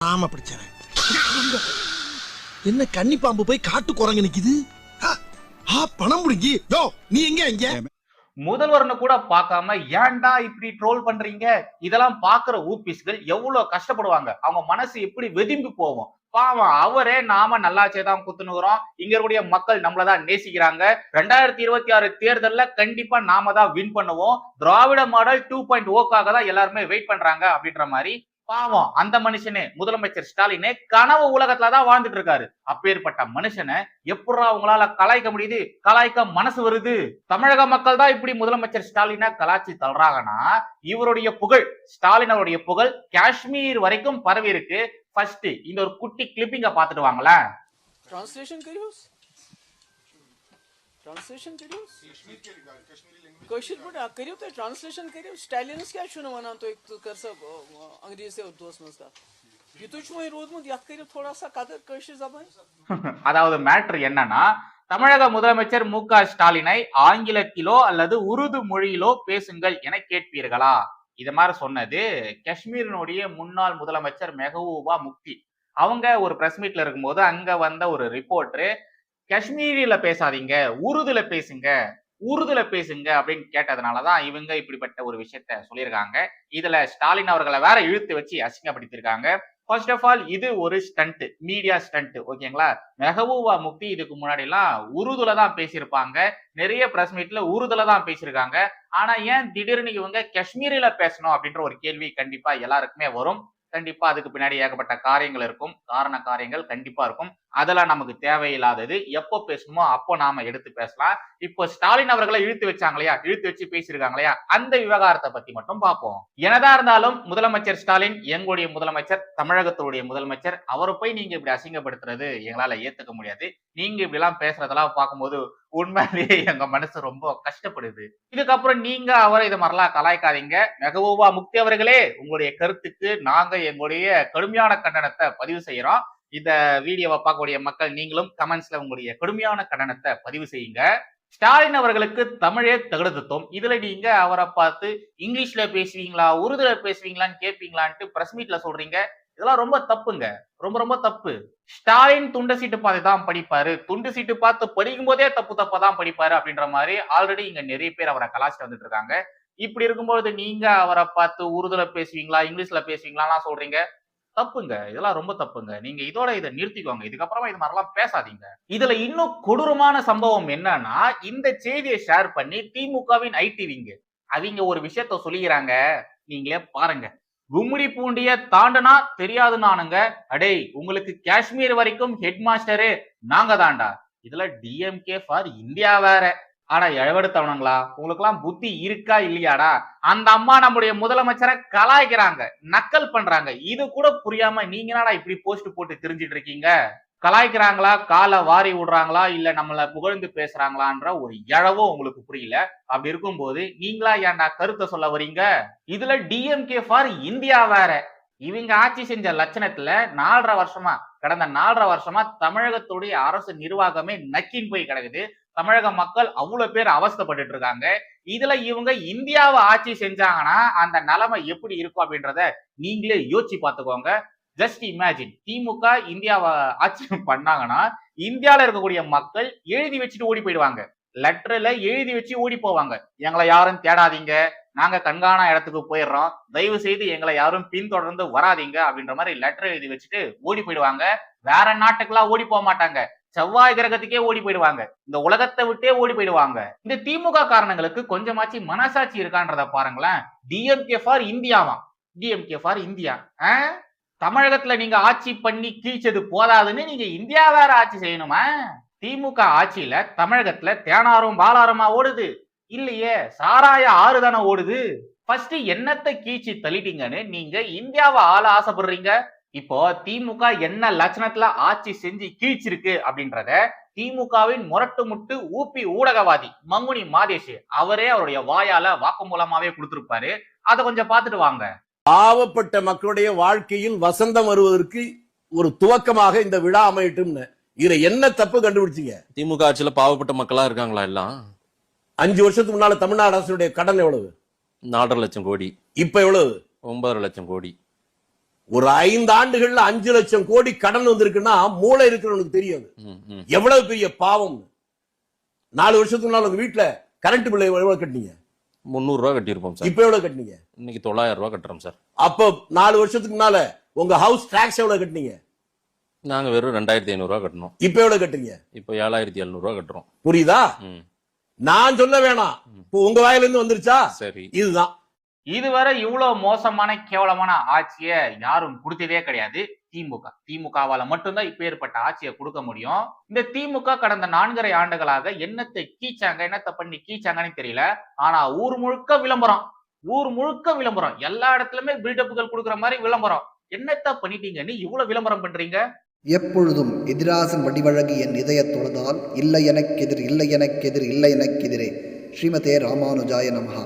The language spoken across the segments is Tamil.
ஆமா பிரச்சனை என்ன கன்னி பாம்பு போய் காட்டு குரங்கு நிக்குது? பணம் முடிங்கி யோ நீ எங்க எங்க முதல்வர்னு கூட பார்க்காம ஏன்டா இப்படி ட்ரோல் பண்றீங்க? இதெல்லாம் பாக்குற ஊபிஸ்கள் எவ்வளவு கஷ்டப்படுவாங்க? அவங்க மனசு எப்படி வெதும்பி போவோம் பாவம் அவரே நாம நல்லாச்சே தான் குத்துனுக்குறோம் இங்க இருக்கக்கூடிய மக்கள் நம்மளதான் நேசிக்கிறாங்க. ரெண்டாயிரத்தி இருபத்தி ஆறு தேர்தல்ல கண்டிப்பா நாம தான் வின் பண்ணுவோம். திராவிட மாடல் டூ பாயிண்ட் ஓக்காக தான் எல்லாருமே வெயிட் பண்றாங்க அப்படின்ற மாதிரி பாவம் அந்த மனுஷனே முதலமைச்சர் ஸ்டாலினே கனவு உலகத்துல தான் வாழ்ந்துட்டு இருக்காரு அப்பேற்பட்ட மனுஷனை எப்படா உங்களால கலாய்க்க முடியுது? கலாய்க்க மனசு வருது. தமிழக மக்கள் தான் இப்படி முதலமைச்சர் ஸ்டாலினா கலாச்சி தள்ளுறாங்கன்னா இவருடைய புகழ் ஸ்டாலின் அவருடைய புகழ் காஷ்மீர் வரைக்கும் பரவி இருக்கு. ஃபர்ஸ்ட் இந்த ஒரு குட்டி கிளிப்பிங்க பாத்துட்டு வாங்களேன். ટ્રાન્સલેશન કર્યું કશ્મીર પણ કર્યું તો ટ્રાન્સલેશન કર્યું સ્ટાલિનસ ક્યાં છું વનાન તો કર સબ અંગ્રેજી સે ઉર્દુસ મસ્કા یہ تو چھوئے روز مند یاد کریو تھوڑا سا قدر کرشی زبان அதாவது மேட்டர் என்னன்னா தமிழக முதலமைச்சர் மு க ஸ்டாலினை ஆங்கிலத்திலோ அல்லது உருது மொழியிலோ பேசுங்கள் என கேட்பீர்களா? இது மாதிரி சொன்னது காஷ்மீரினுடைய முன்னாள் முதலமைச்சர் மெஹபூபா முக்தி அவங்க ஒரு பிரஸ் மீட்ல இருக்கும்போது அங்க வந்த ஒரு ரிப்போர்ட்ரு காஷ்மீரில் பேசாதீங்க உருதுல பேசுங்க உருதுல பேசுங்க அப்படின்னு கேட்டதுனாலதான் இவங்க இப்படிப்பட்ட ஒரு விஷயத்த சொல்லியிருக்காங்க. இதுல ஸ்டாலின் அவர்களை வேற இழுத்து வச்சு அசிங்கப்படுத்தியிருக்காங்க. ஃபர்ஸ்ட் ஆஃப் ஆல் இது ஒரு ஸ்டண்ட் மீடியா ஸ்டண்ட் ஓகேங்களா? மெஹபூபா முக்தி இதுக்கு முன்னாடி எல்லாம் உருதுல தான் பேசியிருப்பாங்க. நிறைய பிரஸ் மீட்ல உருதுல தான் பேசியிருக்காங்க. ஆனா ஏன் திடீர்னு இவங்க காஷ்மீரில பேசணும் அப்படின்ற ஒரு கேள்வி கண்டிப்பா எல்லாருக்குமே வரும். கண்டிப்பா அதுக்கு பின்னாடி ஏகப்பட்ட காரியங்கள் இருக்கும். காரண காரியங்கள் கண்டிப்பா இருக்கும். அதெல்லாம் நமக்கு தேவையில்லாதது. எப்போ பேசணுமோ அப்போ நாம எடுத்து பேசலாம். இப்போ ஸ்டாலின் அவர்களை இழுத்து வச்சாங்க இல்லையா? இழுத்து வச்சு பேசியிருக்காங்க இல்லையா? அந்த விவகாரத்தை பத்தி மட்டும் பார்ப்போம். என்னதான் இருந்தாலும் முதலமைச்சர் ஸ்டாலின் எங்களுடைய முதலமைச்சர் தமிழகத்துடைய முதலமைச்சர் அவரை போய் நீங்க இப்படி அசிங்கப்படுத்துறது எங்களால ஏத்துக்க முடியாது. நீங்க இப்படி எல்லாம் பேசுறதெல்லாம் பார்க்கும்போது உண்மையிலேயே எங்க மனசு ரொம்ப கஷ்டப்படுது. இதுக்கப்புறம் நீங்க அவரை இதை மாதிரிலாம் கலாய்க்காதீங்க. மெகபூபா முக்தி அவர்களே உங்களுடைய கருத்துக்கு நாங்க எங்களுடைய கடுமையான கண்டனத்தை பதிவு செய்யறோம். இந்த வீடியோவை பார்க்கக்கூடிய மக்கள் நீங்களும் கமெண்ட்ஸ்ல உங்களுடைய கடுமையான கண்டனத்தை பதிவு செய்யுங்க. ஸ்டாலின் அவர்களுக்கு தமிழே தகுதத்துவம் இதுல நீங்க அவரை பார்த்து இங்கிலீஷ்ல பேசுவீங்களா உருதுல பேசுவீங்களான்னு கேட்பீங்களான்ட்டு பிரஸ் மீட்ல சொல்றீங்க. இதெல்லாம் ரொம்ப தப்புங்க. ரொம்ப ரொம்ப தப்பு. ஸ்டாலின் துண்டு சீட்டு பார்த்து தான் படிப்பாரு. துண்டு சீட்டு பார்த்து படிக்கும் போதே தப்பு தப்பா தான் படிப்பாரு அப்படின்ற மாதிரி ஆல்ரெடி இங்க நிறைய பேர் அவரை கலாச்சிட்டு வந்துட்டு இருக்காங்க. இப்படி இருக்கும்போது நீங்க அவரை பார்த்து உருதுல பேசுவீங்களா இங்கிலீஷ்ல பேசுவீங்களாலாம் சொல்றீங்க. தப்புங்க. இதெல்லாம் ரொம்ப தப்புங்க. நீங்க இதோட இதை நிறுத்திக்கோங்க. இதுக்கப்புறமா இது மாதிரிலாம் பேசாதீங்க. இதுல இன்னும் கொடூரமான சம்பவம் என்னன்னா இந்த செய்தியை ஷேர் பண்ணி திமுகவின் ஐடிவிங்க. அவங்க ஒரு விஷயத்த சொல்லிக்கிறாங்க. நீங்களே பாருங்க. கும்மிடி பூண்டிய தாண்டனா தெரியாது நானுங்க அடே உங்களுக்கு காஷ்மீர் வரைக்கும் ஹெட் மாஸ்டரு நாங்க தாண்டா இதுல டிஎம்கே ஃபார் இந்தியா வேற. ஆனா இழவெடுத்தவனுங்களா உங்களுக்கெல்லாம் புத்தி இருக்கா இல்லையாடா? அந்த அம்மா நம்முடைய முதலமைச்சரை கலாய்க்கிறாங்க நக்கல் பண்றாங்க. இது கூட புரியாம நீங்களாடா இப்படி போஸ்ட் போட்டு தெரிஞ்சிட்டு இருக்கீங்க? கலாய்க்கிறாங்களா? காலை வாரி விடுறாங்களா? இல்ல நம்மள புகழ்ந்து பேசுறாங்களான்ற ஒரு இழவும் உங்களுக்கு புரியல. அப்படி இருக்கும்போது நீங்களா ஏன்டா கருத்தை சொல்ல வரீங்க? இதுல டிஎம்கே ஃபார் இந்தியா வேற. இவங்க ஆட்சி செஞ்ச லட்சணத்துல நாலரை வருஷமா கடந்த நாலரை வருஷமா தமிழகத்துடைய அரசு நிர்வாகமே நக்கின் போய் கிடக்குது. தமிழக மக்கள் அவ்வளவு பேர் அவஸ்தப்பட்டு இருக்காங்க. இதுல இவங்க இந்தியாவை ஆட்சி செஞ்சாங்கன்னா அந்த நிலைமை எப்படி இருக்கும் அப்படின்றத நீங்களே யோசிச்சு பார்த்துக்கோங்க. ஜஸ்ட் இமேஜின் திமுக இந்தியாவை ஆட்சி பண்ணாங்கன்னா இந்தியாவில் இருக்கக்கூடிய மக்கள் எழுதி வச்சுட்டு ஓடி போயிடுவாங்க. லெட்டர்ல எழுதி வச்சு ஓடி போவாங்க. எங்களை யாரும் தேடாதீங்க. நாங்க கண்காணா இடத்துக்கு போயிடுறோம். தயவு செய்து எங்களை யாரும் பின்தொடர்ந்து வராதீங்க அப்படின்ற மாதிரி லெட்டர் எழுதி வச்சுட்டு ஓடி போயிடுவாங்க. வேற நாட்டுக்கெல்லாம் ஓடி போக மாட்டாங்க. செவ்வாய் கிரகத்துக்கே ஓடி போயிடுவாங்க. இந்த உலகத்தை விட்டே ஓடி போயிடுவாங்க. இந்த திமுக காரணங்களுக்கு கொஞ்சமாச்சு மனசாட்சி இருக்கான்றத பாருங்களேன். டிஎம்கே ஃபார் இந்தியாவாம் டிஎம்கே ஃபார் இந்தியா. ஆ? தமிழகத்துல நீங்க ஆட்சி பண்ணி கீழ்ச்சது போதாதுன்னு நீங்க இந்தியா வேற ஆட்சி செய்யணுமா? திமுக ஆட்சியில தமிழகத்துல தேனாரும் பாலாரமா ஓடுது. இல்லையே சாராய ஆறு தானே ஓடுது. ஃபர்ஸ்ட் என்னத்தை கீழ்ச்சி தள்ளிட்டீங்கன்னு நீங்க இந்தியாவை ஆள ஆசைப்படுறீங்க. இப்போ திமுக என்ன லட்சணத்துல ஆட்சி செஞ்சு கீழ்ச்சிருக்கு அப்படின்றத திமுகவின் முரட்டு முட்டு ஊப்பி ஊடகவாதி மங்குனி மாதேஷ் அவரே அவருடைய வாயால வாக்குமூலமாவே கொடுத்திருப்பாரு. அதை கொஞ்சம் பார்த்துட்டு வாங்க. பாவப்பட்ட மக்களுடைய வாழ்க்கையில் வசந்தம் வருவதற்கு ஒரு துவக்கமாக இந்த விழா அமையட்டும்னு. இதுல என்ன தப்பு கண்டுபிடிச்சீங்க? திமுக ஆட்சியில பாவப்பட்ட மக்களா இருக்காங்களா எல்லாம்? அஞ்சு வருஷத்துக்கு முன்னால தமிழ்நாடு அரசுடைய கடன் எவ்வளவு? நாலரை லட்சம் கோடி. இப்ப எவ்வளவு? ஒன்பதரை லட்சம் கோடி. ஒரு ஐந்து ஆண்டுகள்ல அஞ்சு லட்சம் கோடி கடன் வந்திருக்குன்னா மூளை இருக்கிறவனுக்கு ம். எவ்வளவு பெரிய பாவம் நாலு வருஷத்துக்கு முன்னால உங்க வீட்டுல கரண்ட் பில் எவ்வளவு கட்டினீங்க? முந்நூறு ரூபா கட்டியிருப்போம் சார். இப்ப எவ்வளவு கட்டினீங்க? இன்னைக்கு தொள்ளாயிரம் ரூபா கட்டுறோம் சார். அப்போ நாலு வருஷத்துக்கு முன்னால உங்க ஹவுஸ் டாக்ஸ் எவ்வளவு கட்டினீங்க? நாங்க வெறும் ரெண்டாயிரத்தி ஐநூறு ரூபா கட்டணும். இப்ப எவ்வளவு கட்டுறீங்க? இப்போ ஏழாயிரத்தி எழுநூறு ரூபா கட்டுறோம். புரியுதா? நான் சொல்ல வேணாம். இப்போ உங்க வாயில இருந்து வந்துருச்சா? சரி. இதுதான். இதுவரை இவ்வளவு மோசமான கேவலமான ஆட்சியை யாரும் கொடுத்ததே கிடையாது. திமுக. திமுகவால மட்டும்தான் இப்பேற்பட்ட ஆட்சியை கொடுக்க முடியும். இந்த திமுக கடந்த நான்கரை ஆண்டுகளாக என்னத்தை கீச்சாங்க என்னத்தை பண்ணி கீச்சாங்கன்னு தெரியல. ஆனா ஊர் முழுக்க விளம்பரம். ஊர் முழுக்க விளம்பரம். எல்லா இடத்துலயுமே பில்டப்புகள் கொடுக்குற மாதிரி விளம்பரம். என்னத்தை பண்ணிட்டீங்கன்னு இவ்வளவு விளம்பரம் பண்றீங்க? எப்பொழுதும் எதிராசன் வடிவழகு என் இதய தொழுதால் இல்லை எனக்கெதிர் இல்லை எனக்கெதிர் இல்லை எனக்கெதிரே ஸ்ரீமதே ராமானுஜாய நமகா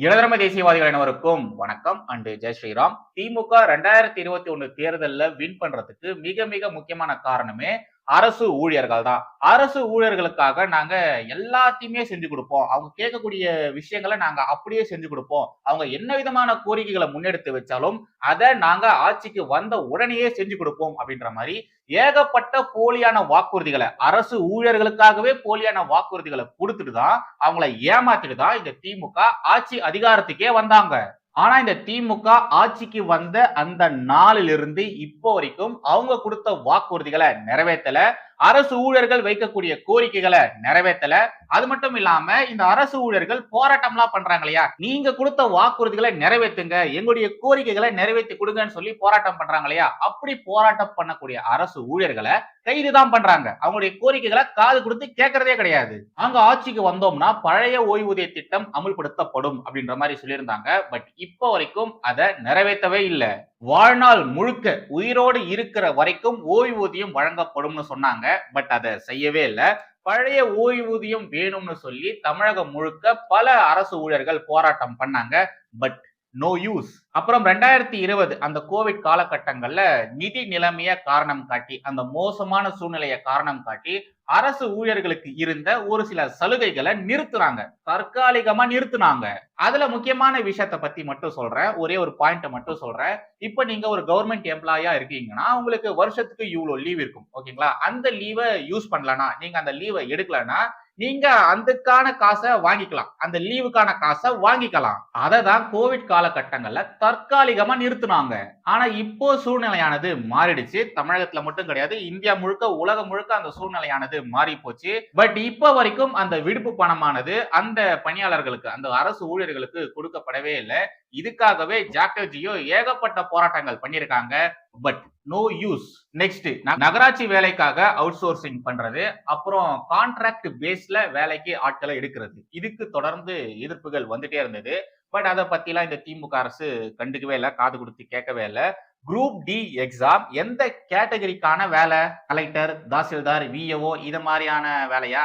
இளதரம தேசியவாதிகள் அனைவருக்கும் வணக்கம். அண்டு ஜெய் ஸ்ரீராம். திமுக ரெண்டாயிரத்தி இருபத்தி ஒன்னு தேர்தலில் வின் பண்றதுக்கு மிக மிக முக்கியமான காரணமே அரசு ஊழியர்கள் தான் அரசு ஊழியர்களுக்காக நாங்க எல்லாத்தையுமே செஞ்சு கொடுப்போம். அவங்க கேட்கக்கூடிய விஷயங்களை நாங்க அப்படியே செஞ்சு கொடுப்போம். அவங்க என்ன விதமான கோரிக்கைகளை முன்னெடுத்து வச்சாலும் அதை நாங்க ஆட்சிக்கு வந்த உடனேயே செஞ்சு கொடுப்போம் அப்படின்ற மாதிரி ஏகப்பட்ட போலியான வாக்குறுதிகளை அரசு ஊழியர்களுக்காகவே போலியான வாக்குறுதிகளை கொடுத்துட்டு தான் அவங்கள ஏமாத்திட்டு தான் இந்த திமுக ஆட்சி அதிகாரத்துக்கே வந்தாங்க. ஆனா இந்த திமுக ஆட்சிக்கு வந்த அந்த நாளிலிருந்து இப்போ வரைக்கும் அவங்க கொடுத்த வாக்குறுதிகளை நிறைவேற்றல. அரசு ஊழியர்கள் வைக்கக்கூடிய கோரிக்கைகளை நிறைவேற்றல அது மட்டும் இல்லாம இந்த அரசு ஊழியர்கள் போராட்டம்லாம் பண்றாங்க இல்லையா? நீங்க கொடுத்த வாக்குறுதிகளை நிறைவேற்றுங்க எங்களுடைய கோரிக்கைகளை நிறைவேற்றி கொடுங்கன்னு சொல்லி போராட்டம் பண்றாங்க இல்லையா? அப்படி போராட்டம் பண்ணக்கூடிய அரசு ஊழியர்களை கைது தான் பண்றாங்க. அவங்களுடைய கோரிக்கைகளை காது கொடுத்து கேட்கறதே கிடையாது. அங்க ஆட்சிக்கு வந்தோம்னா பழைய ஓய்வூதிய திட்டம் அமுல்படுத்தப்படும் அப்படின்ற மாதிரி சொல்லியிருந்தாங்க. பட் இப்போ வரைக்கும் அதை நிறைவேற்றவே இல்லை. வாழ்நாள் முழுக்க உயிரோடு இருக்கிற வரைக்கும் ஓய்வூதியம் வழங்கப்படும்னு சொன்னாங்க. பட் அதை செய்யவே இல்லை. பழைய ஓய்வூதியம் வேணும்னு சொல்லி தமிழகம் முழுக்க பல அரசு ஊழியர்கள் போராட்டம் பண்ணாங்க. பட் நோ யூஸ் அப்புறம் ரெண்டாயிரத்தி இருபது அந்த கோவிட் காலகட்டங்கள்ல நிதி நிலைமைய காரணம் காட்டி அந்த மோசமான சூழ்நிலையை காரணம் காட்டி அரசு ஊழியர்களுக்கு இருந்த ஒரு சில சலுகைகளை நிறுத்துனாங்க. தற்காலிகமா நிறுத்துனாங்க. அதுல முக்கியமான விஷயத்த பத்தி மட்டும் சொல்றேன். ஒரே ஒரு பாயிண்ட் மட்டும் சொல்றேன். இப்ப நீங்க ஒரு கவர்மெண்ட் எம்ப்ளாயா இருக்கீங்கன்னா உங்களுக்கு வருஷத்துக்கு இவ்வளவு லீவ் இருக்கும். ஓகேங்களா? அந்த லீவை யூஸ் பண்ணலனா நீங்க அந்த லீவை எடுக்கலன்னா நீங்க அதுக்கான காசை வாங்கிக்கலாம். அந்த லீவுக்கான காசை வாங்கிக்கலாம். அதை தான் கோவிட் காலகட்டங்கள்ல தற்காலிகமா நிறுத்தினாங்க. ஆனா இப்போ சூழ்நிலையானது மாறிடுச்சு. தமிழகத்துல மட்டும் கிடையாது. இந்தியா முழுக்க உலகம் முழுக்க அந்த சூழ்நிலையானது மாறி போச்சு பட் இப்போ வரைக்கும் அந்த விடுப்பு பணமானது அந்த பணியாளர்களுக்கு அந்த அரசு ஊழியர்களுக்கு கொடுக்கப்படவே இல்லை. இதுக்காகவே ஜாக்டோ ஏகப்பட்ட போராட்டங்கள் பண்ணியிருக்காங்க. பட் நோ யூஸ் நெக்ஸ்ட் நகராட்சி வேலைக்காக அவுட் சோர்சிங் பண்றது அப்புறம் கான்ட்ராக்ட் பேஸ்ல வேலைக்கு ஆட்களை எடுக்கிறது. இதுக்கு தொடர்ந்து எதிர்ப்புகள் வந்துட்டே இருந்தது. பட் அதை பத்திலாம் இந்த திமுக அரசு கண்டுக்கவே இல்லை காது கொடுத்து கேட்கவே இல்லை. குரூப் டி எக்ஸாம் எந்த கேட்டகரிக்கான வேலை? கலெக்டர் தாசில்தார் விஏஓ இது மாதிரியான வேலையா?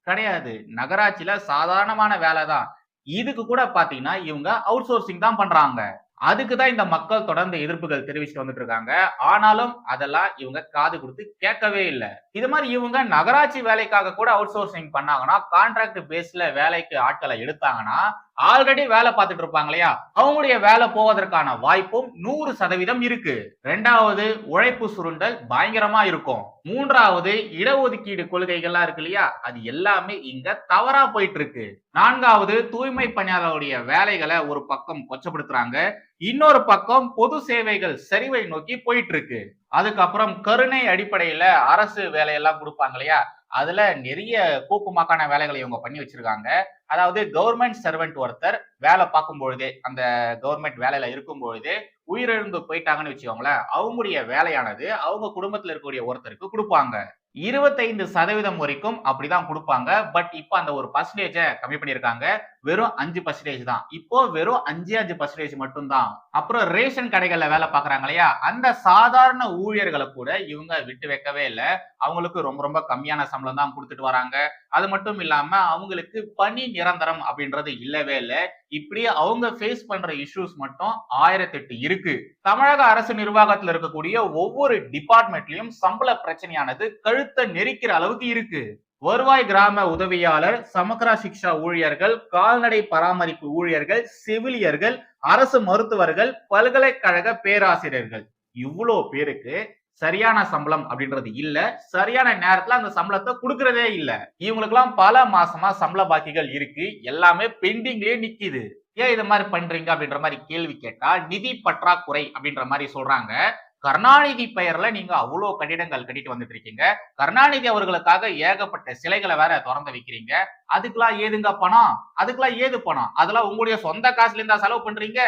கிடையாது. நகராட்சியில சாதாரணமான வேலை தான் இதுக்கு கூட பாத்தீங்கன்னா இவங்க அவுட் சோர்சிங் தான் பண்றாங்க. அதுக்கு தான் இந்த மக்கள் தொடர்ந்து எதிர்ப்புகள் தெரிவிச்சுட்டு வந்துட்டு இருக்காங்க. ஆனாலும் அதெல்லாம் இவங்க காது கொடுத்து கேட்கவே இல்லை. இது மாதிரி இவங்க நகராட்சி வேலைக்காக கூட அவுட் சோர்சிங் பண்ணாங்கன்னா கான்ட்ராக்ட் பேஸ்ல வேலைக்கு ஆட்களை எடுத்தாங்கன்னா ஆல்ரெடி வேலை பார்த்துட்டு இருப்பாங்க இல்லையா? அவங்களுடைய வேலை போவதற்கான வாய்ப்பும் நூறு சதவீதம் இருக்கு. ரெண்டாவது உழைப்பு சுருண்டல் பயங்கரமா இருக்கும். மூன்றாவது இடஒதுக்கீடு கொள்கைகள்லாம் இருக்கு இல்லையா? அது எல்லாமே இங்க தவறா போயிட்டு இருக்கு நான்காவது தூய்மை பணியாளருடைய வேலைகளை ஒரு பக்கம் கொச்சப்படுத்துறாங்க. இன்னொரு பக்கம் பொது சேவைகள் சரிவை நோக்கி போயிட்டு இருக்கு அதுக்கப்புறம் கருணை அடிப்படையில அரசு வேலையெல்லாம் கொடுப்பாங்க இல்லையா? அதுல நிறைய கூக்குமாக்கான வேலைகளை இவங்க பண்ணி வச்சிருக்காங்க. அதாவது கவர்மெண்ட் சர்வெண்ட் ஒருத்தர் வேலை பார்க்கும் பொழுதே அந்த கவர்மெண்ட் வேலையில இருக்கும் பொழுதே உயிரிழந்து போயிட்டாங்கன்னு வச்சுக்கோங்களேன் அவங்களுடைய வேலையானது அவங்க குடும்பத்துல இருக்கக்கூடிய ஒருத்தருக்கு கொடுப்பாங்க. இருபத்தைந்து சதவீதம் வரைக்கும் அப்படிதான் கொடுப்பாங்க. பட் இப்போ அந்த ஒரு பர்சன்டேஜை கம்மி பண்ணியிருக்காங்க. வெறும் அஞ்சு பர்சன்டேஜ் தான். இப்போ வெறும் அஞ்சு அஞ்சு பர்சன்டேஜ் மட்டும்தான். அப்புறம் ரேஷன் கடைகள்ல வேலை பார்க்கறாங்க இல்லையா? அந்த சாதாரண ஊழியர்களை கூட இவங்க விட்டு வைக்கவே இல்லை. அவங்களுக்கு ரொம்ப ரொம்ப கம்மியான சம்பளம் தான் கொடுத்துட்டு வராங்க. அது மட்டும் இல்லாம அவங்களுக்கு பணி நிரந்தரம் அப்படின்றது இல்லவே இல்லை. இப்படி அவங்க ஃபேஸ் பண்ற இஷ்யூஸ் மட்டும் ஆயிரத்தெட்டு இருக்கு. தமிழக அரசு நிர்வாகத்துல இருக்கக்கூடிய ஒவ்வொரு டிபார்ட்மெண்ட்லயும் சம்பள பிரச்சனையானது கழுத்தை நெரிக்கிற அளவுக்கு இருக்கு. வருவாய் கிராம உதவியாளர் சமக்ரா சிக்ஷா ஊழியர்கள் கால்நடை பராமரிப்பு ஊழியர்கள் செவிலியர்கள் அரசு மருத்துவர்கள் பல்கலைக்கழக பேராசிரியர்கள். இவ்வளோ பேருக்கு சரியான சம்பளம் அப்படின்றது இல்ல. சரியான நேரத்துல அந்த சம்பளத்தை கொடுக்கறதே இல்ல. இவங்களுக்கெல்லாம் பல மாசமா சம்பள பாக்கிகள் இருக்கு. எல்லாமே பெண்டிங்லயே நிக்குது. ஏன் இது மாதிரி பண்றீங்க அப்படின்ற மாதிரி கேள்வி கேட்டா நிதி பற்றாக்குறை அப்படின்ற மாதிரி சொல்றாங்க. கருணாநிதி பெயர்ல நீங்க அவ்வளோ கட்டிடங்கள் கட்டிட்டு வந்துட்டு இருக்கீங்க. கருணாநிதி அவர்களுக்காக ஏகப்பட்ட சிலைகளை வேற திறந்து வைக்கிறீங்க. அதுக்கெல்லாம் ஏதுங்க பணம்? அதுக்கெல்லாம் ஏது பணம்? அதெல்லாம் உங்களுடைய சொந்த காசுல இருந்தா செலவு பண்றீங்க.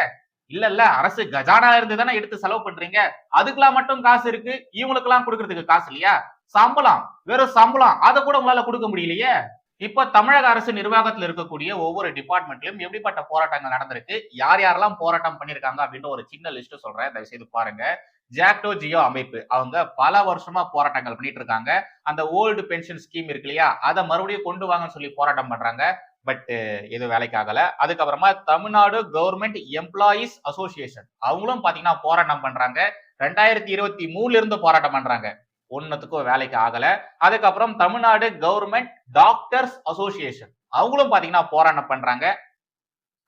இல்ல இல்ல அரசு கஜானா இருந்து தானே எடுத்து செலவு பண்றீங்க? அதுக்கெல்லாம் மட்டும் காசு இருக்கு. இவங்களுக்கு எல்லாம் கொடுக்கறதுக்கு காசு இல்லையா? சம்பளம் வெறும் சம்பளம். அதை கூட உங்களால கொடுக்க முடியலையே. இப்ப தமிழக அரசு நிர்வாகத்தில் இருக்கக்கூடிய ஒவ்வொரு டிபார்ட்மெண்ட்லயும் எப்படிப்பட்ட போராட்டங்கள் நடந்திருக்கு? யார் யாரெல்லாம் போராட்டம் பண்ணிருக்காங்க அப்படின்ற ஒரு சின்ன லிஸ்ட் சொல்றேன். தயவு செய்து பாருங்க ஜாக்டோ ஜியோ அமைப்பு. அவங்க பல வருஷமா போராட்டங்கள் பண்ணிட்டு இருக்காங்க. அந்த ஓல்டு பென்ஷன் ஸ்கீம் இருக்கு இல்லையா? அதை மறுபடியும் கொண்டு வாங்கன்னு சொல்லி போராட்டம் பண்றாங்க. பட் uh, எதுவும் வேலைக்கு ஆகலை. அதுக்கப்புறமா தமிழ்நாடு கவர்மெண்ட் எம்ப்ளாயீஸ் அசோசியேஷன் அவங்களும் பாத்தீங்கன்னா போராட்டம் பண்றாங்க. ரெண்டாயிரத்தி இருபத்தி மூணுல இருந்து போராட்டம் பண்றாங்க. ஒன்றுத்துக்கும் வேலைக்கு ஆகல. அதுக்கப்புறம் தமிழ்நாடு கவர்மெண்ட் டாக்டர்ஸ் அசோசியேஷன் அவங்களும் பாத்தீங்கன்னா போராட்டம் பண்றாங்க.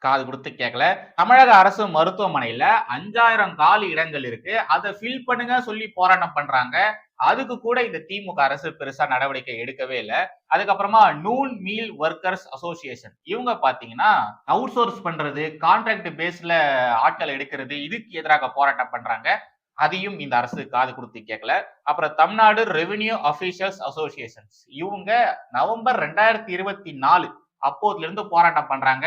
காது கொடுத்து கேட்கல தமிழக அரசு மருத்துவமனையில அஞ்சாயிரம் காலி இடங்கள் இருக்கு. அதை ஃபில் பண்ணுங்க சொல்லி போராட்டம் பண்றாங்க. அதுக்கு கூட இந்த திமுக அரசு பெருசா நடவடிக்கை எடுக்கவே இல்லை. அதுக்கப்புறமா நூல் மீல் ஒர்க்கர்ஸ் அசோசியேஷன் இவங்க பாத்தீங்கன்னா அவுட் சோர்ஸ் பண்றது கான்ட்ராக்ட் பேஸ்ல ஆட்கள் எடுக்கிறது இதுக்கு எதிராக போராட்டம் பண்றாங்க. அதையும் இந்த அரசு காது கொடுத்து கேட்கல அப்புறம் தமிழ்நாடு ரெவென்யூ அபிஷியல்ஸ் அசோசியேஷன்ஸ் இவங்க நவம்பர் ரெண்டாயிரத்தி இருபத்தி நாலு அப்போதுல இருந்து போராட்டம் பண்றாங்க.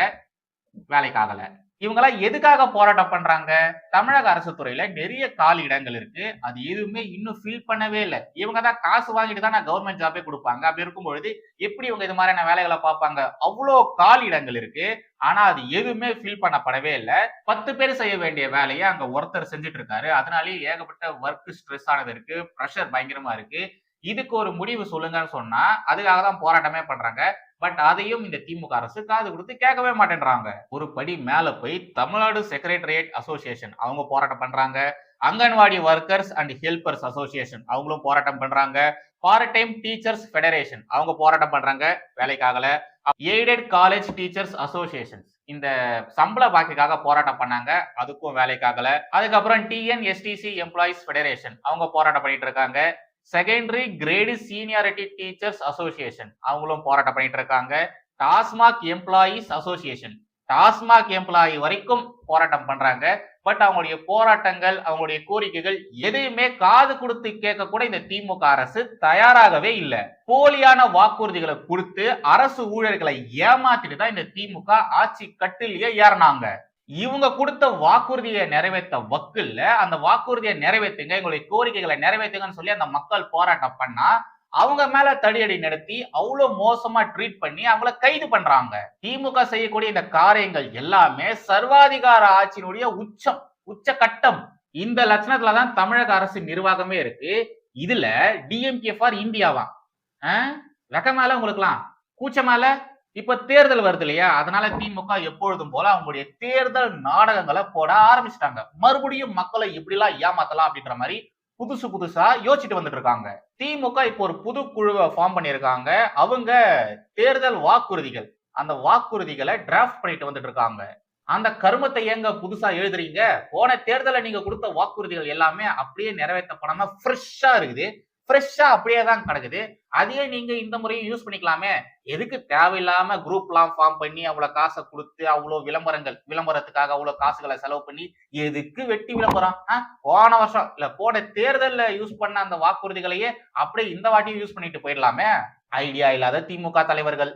வேலைக்கு ஆகலை இவங்கெல்லாம் எதுக்காக போராட்டம் பண்றாங்க? தமிழக அரசு துறையில நிறைய காலி இடங்கள் இருக்கு. அது எதுவுமே இன்னும் ஃபில் பண்ணவே இல்லை. இவங்க தான் காசு வாங்கிட்டு தான் நான் கவர்மெண்ட் ஜாபே கொடுப்பாங்க. அப்படி இருக்கும் பொழுது எப்படி இவங்க இது மாதிரியான வேலைகளை பார்ப்பாங்க? அவ்வளோ காலி இடங்கள் இருக்கு. ஆனா அது எதுவுமே ஃபில் பண்ணப்படவே இல்லை. பத்து பேர் செய்ய வேண்டிய வேலையை அங்க ஒருத்தர் செஞ்சுட்டு இருக்காரு அதனாலேயே ஏகப்பட்ட ஒர்க் ஸ்ட்ரெஸ் ஆனது இருக்கு. ப்ரெஷர் பயங்கரமா இருக்கு. இதுக்கு ஒரு முடிவு சொல்லுங்கன்னு சொன்னா அதுக்காக தான் போராட்டமே பண்றாங்க. பட் அதையும் இந்த திமுக அரசு காது கொடுத்து கேட்கவே மாட்டேன்றாங்க. ஒரு படி மேல போய் தமிழ்நாடு செக்ரட்டரியேட் அசோசியேஷன் அவங்க போராட்டம் பண்றாங்க. Anganwadi workers and helpers association அவங்களும் போராட்டம் பண்றாங்க. பார்ட் டைம் டீச்சர்ஸ் ஃபெடரேஷன் அவங்க போராட்டம் பண்றாங்க. வேலைக்காகல. எய்டட் காலேஜ் டீச்சர்ஸ் அசோசியேஷன் இந்த சம்பள பாக்கிக்காக போராட்டம் பண்ணாங்க. அதுக்கும் வேலைக்காகல. அதுக்கப்புறம் டிஎன்எஸ்டிசி எம்ப்ளாயிஸ் ஃபெடரேஷன் அவங்க போராட்டம் பண்ணிட்டு இருக்காங்க. Secondary grade seniority teachers association அவங்களும் போராட்டம் பண்ணிட்டு இருக்காங்க TASMAC employees association TASMAC employee வரைக்கும் போராட்டம் பண்றாங்க. பட் அவங்களுடைய போராட்டங்கள் அவங்களுடைய கோரிக்கைகள் எதையுமே காது கொடுத்து கேட்க கூட இந்த திமுக அரசு தயாராகவே இல்லை. போலியான வாக்குறுதிகளை கொடுத்து அரசு ஊழியர்களை ஏமாத்திட்டு தான் இந்த திமுக ஆட்சி கட்டிலேயே ஏறினாங்க. இவங்க கொடுத்த வாக்குறுதியை நிறைவேற்ற வக்கில்ல அந்த வாக்குறுதியை நிறைவேற்றுங்க எங்களுடைய கோரிக்கைகளை நிறைவேற்றுங்கன்னு சொல்லி அந்த மக்கள் போராட்டம் பண்ணா அவங்க மேல தடியடி நடத்தி அவ்வளவு மோசமா ட்ரீட் பண்ணி அவங்கள கைது பண்றாங்க. திமுக செய்யக்கூடிய இந்த காரியங்கள் எல்லாமே சர்வாதிகார ஆட்சியினுடைய உச்சம் உச்ச கட்டம் இந்த லட்சணத்துல தான் தமிழக அரசு நிர்வாகமே இருக்கு. இதுல டிஎம்கே ஃபார் இந்தியாவா வெக்க மேல உங்களுக்குலாம் கூச்ச மேல இப்ப தேர்தல் வருது இல்லையா? அதனால திமுக எப்பொழுதும் போல அவங்களுடைய தேர்தல் நாடகங்களை போட ஆரம்பிச்சிட்டாங்க. மறுபடியும் மக்களை இப்படிலாம் ஏமாத்தலாம் அப்படின்ற மாதிரி புதுசு புதுசா யோசிச்சுட்டு வந்துட்டு இருக்காங்க. திமுக இப்போ ஒரு புது குழுவை ஃபார்ம் பண்ணியிருக்காங்க. அவங்க தேர்தல் வாக்குறுதிகள் அந்த வாக்குறுதிகளை டிராஃப்ட் பண்ணிட்டு வந்துட்டு இருக்காங்க. அந்த கருமத்தை ஏங்க புதுசா எழுதுறீங்க? போன தேர்தலை நீங்க கொடுத்த வாக்குறுதிகள் எல்லாமே அப்படியே நிறைவேற்றப்படாம ஃப்ரெஷ்ஷா இருக்குது. ஃப்ரெஷ்ஷா அப்படியே தான் கிடக்குது. அதையே நீங்க இந்த முறையும் யூஸ் பண்ணிக்கலாமே. எதுக்கு தேவையில்லாம குரூப்லாம் ஃபார்ம் பண்ணி அவ்வளவு காசை கொடுத்து அவ்வளவு விளம்பரங்கள் விளம்பரத்துக்காக அவ்வளவு காசுகளை செலவு பண்ணி எதுக்கு வெட்டி விளம்பரம்? போன வருஷம் இல்ல போன தேர்தல்ல யூஸ் பண்ண அந்த வாக்குறுதிகளையே அப்படியே இந்த வாட்டியும் யூஸ் பண்ணிட்டு போயிடலாமே. ஐடியா இல்லாத திமுக தலைவர்கள்.